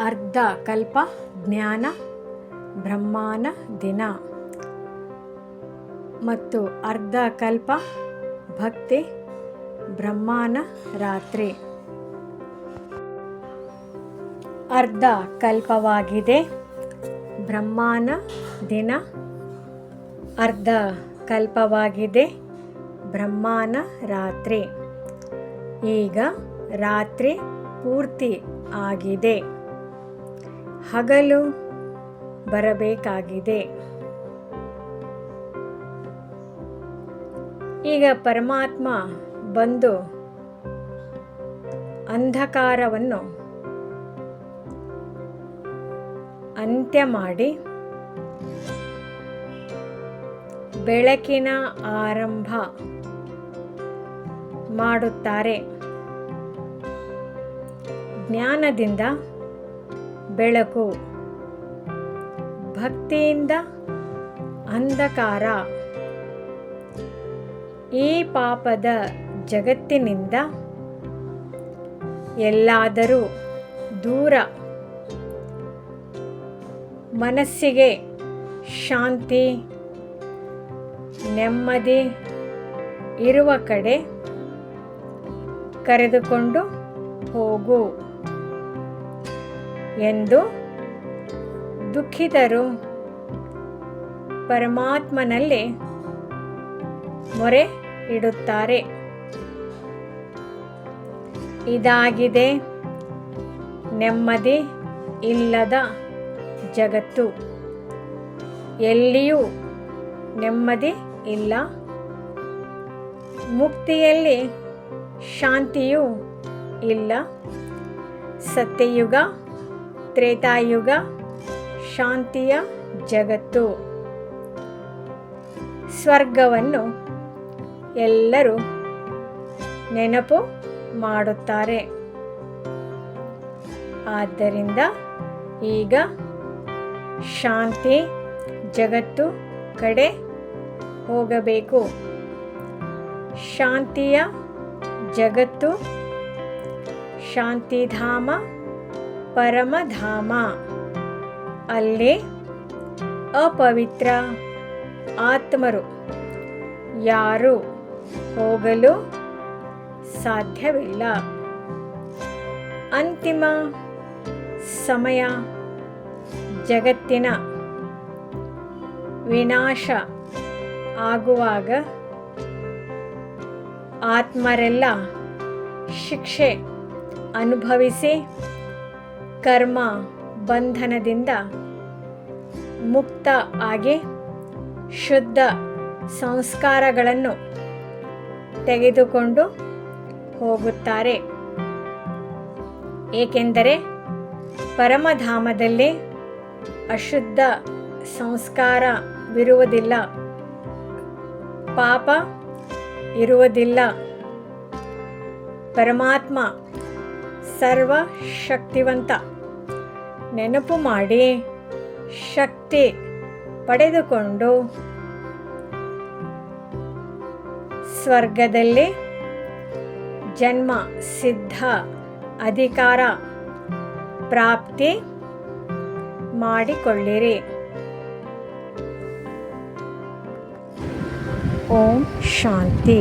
ಅರ್ಧ ಕಲ್ಪ ಜ್ಞಾನ, ಬ್ರಹ್ಮಾನ ದಿನ. ಮತ್ತು ಅರ್ಧ ಕಲ್ಪ ಭಕ್ತಿ, ಬ್ರಹ್ಮಾನ ರಾತ್ರಿ. ಅರ್ಧ ಕಲ್ಪವಾಗಿದೆ, ಬ್ರಹ್ಮಾನ ದಿನ. ಅರ್ಧ ಕಲ್ಪವಾಗಿದೆ, ಬ್ರಹ್ಮಾನ ರಾತ್ರಿ. ಈಗ ರಾತ್ರಿ ಪೂರ್ತಿ ಆಗಿದೆ. ಹಗಲು ಬರಬೇಕಾಗಿದೆ. ಈಗ ಪರಮಾತ್ಮ ಬಂದು ಅಂಧಕಾರವನ್ನು ಅಂತ್ಯ ಮಾಡಿ ಬೆಳಕಿನ ಆರಂಭ ಮಾಡುತ್ತಾರೆ. ಜ್ಞಾನದಿಂದ ಬೆಳಕು. ಭಕ್ತಿಯಿಂದ ಅಂಧಕಾರ. ಈ ಪಾಪದ ಜಗತ್ತಿನಿಂದ ಎಲ್ಲಾದರೂ ದೂರ. ಮನಸ್ಸಿಗೆ ಶಾಂತಿ, ನೆಮ್ಮದಿ ಇರುವ ಕಡೆ ಕರೆದುಕೊಂಡು ಹೋಗು. ಎಂದು ದುಃಖಿತರು ಪರಮಾತ್ಮನಲ್ಲಿ ಮೊರೆ ಇಡುತ್ತಾರೆ. ಇದಾಗಿದೆ ನೆಮ್ಮದಿ ಇಲ್ಲದ ಜಗತ್ತು. ಎಲ್ಲಿಯೂ ನೆಮ್ಮದಿ ಇಲ್ಲ. ಮುಕ್ತಿಯಲ್ಲಿ ಶಾಂತಿಯೂ ಇಲ್ಲ. ಸತ್ಯಯುಗ ತ್ರೇತಾಯುಗ ಶಾಂತಿಯ ಜಗತ್ತು. ಸ್ವರ್ಗವನ್ನು ಎಲ್ಲರೂ ನೆನಪು ಮಾಡುತ್ತಾರೆ. ಆದ್ದರಿಂದ ಈಗ ಶಾಂತಿ ಜಗತ್ತು ಕಡೆ ಹೋಗಬೇಕು. ಶಾಂತಿಯ ಜಗತ್ತು ಶಾಂತಿಧಾಮ ಪರಮಧಾಮ. ಅಲ್ಲಿ ಅಪವಿತ್ರ ಆತ್ಮರು. ಯಾರು ಹೋಗಲು ಸಾಧ್ಯವಿಲ್ಲ. ಅಂತಿಮ ಸಮಯ ಜಗತ್ತಿನ ವಿನಾಶ ಆಗುವಾಗ ಆತ್ಮರೆಲ್ಲ ಶಿಕ್ಷೆ ಅನುಭವಿಸಿ ಕರ್ಮ ಬಂಧನದಿಂದ ಮುಕ್ತ ಆಗಿ ಶುದ್ಧ ಸಂಸ್ಕಾರಗಳನ್ನು ತೆಗೆದುಕೊಂಡು ಹೋಗುತ್ತಾರೆ. ಏಕೆಂದರೆ ಪರಮಧಾಮದಲ್ಲಿ ಅಶುದ್ಧ ಸಂಸ್ಕಾರವಿರುವುದಿಲ್ಲ ಪಾಪ ಇರುವುದಿಲ್ಲ. ಪರಮಾತ್ಮ ಸರ್ವಶಕ್ತಿವಂತ. ನೆನಪು ಮಾಡಿ ಶಕ್ತಿ ಪಡೆದುಕೊಂಡು ಸ್ವರ್ಗದಲ್ಲಿ ಜನ್ಮ ಸಿದ್ಧ ಅಧಿಕಾರ ಪ್ರಾಪ್ತಿ ಮಾಡಿಕೊಳ್ಳಿರಿ. ಓಂ ಶಾಂತಿ.